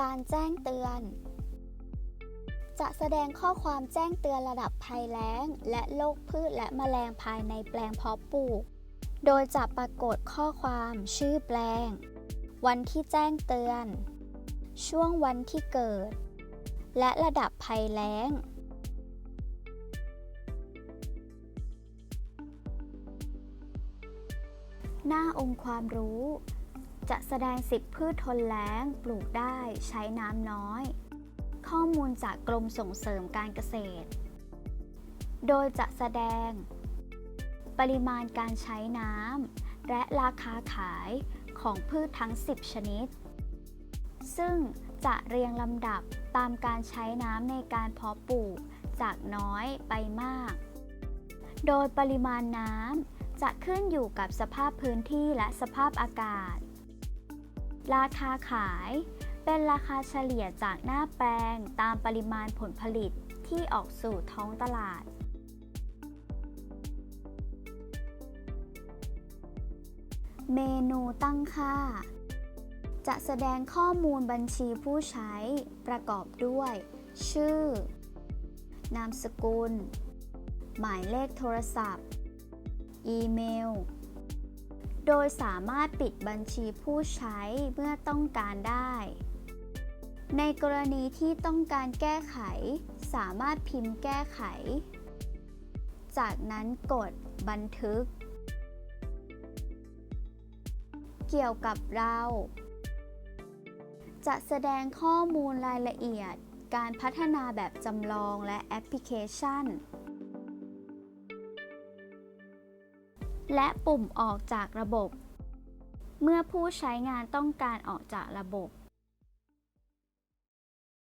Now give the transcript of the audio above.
การแจ้งเตือน จะแสดงข้อความแจ้งเตือนระดับภัยแล้ง และโรคพืชและแมลงภายในแปลงเพาะปลูก โดยจะปรากฏข้อความชื่อแปลง วันที่แจ้งเตือน ช่วงวันที่เกิด และระดับภัยแล้งหน้าองค์ความรู้ จะแสดงสิบพืชทนแล้ง ปลูกได้ใช้น้ำน้อย ข้อมูลจากกรมส่งเสริมการเกษตร โดยจะแสดง ปริมาณการใช้น้ำและราคาขายของพืชทั้ง 10 ชนิด ซึ่งจะเรียงลำดับตามการใช้น้ำในการเพาะปลูกจากน้อยไปมาก โดยปริมาณน้ำจะขึ้นอยู่กับสภาพพื้นที่และสภาพอากาศ ราคาขาย เป็นราคาเฉลี่ยจากหน้าแปลงตามปริมาณผลผลิตที่ออกสู่ท้องตลาด เมนูตั้งค่า จะแสดงข้อมูลบัญชีผู้ใช้ ประกอบด้วย ชื่อ นามสกุล หมายเลขโทรศัพท์ อีเมล โดยสามารถปิดบัญชีผู้ใช้เมื่อต้องการได้ ในกรณีที่ต้องการแก้ไข สามารถพิมพ์แก้ไข จากนั้นกดบันทึก เกี่ยวกับเรา จะแสดงข้อมูลรายละเอียด การพัฒนาแบบจำลองและแอปพลิเคชัน และปุ่มออกจากระบบ เมื่อผู้ใช้งานต้องการออกจากระบบ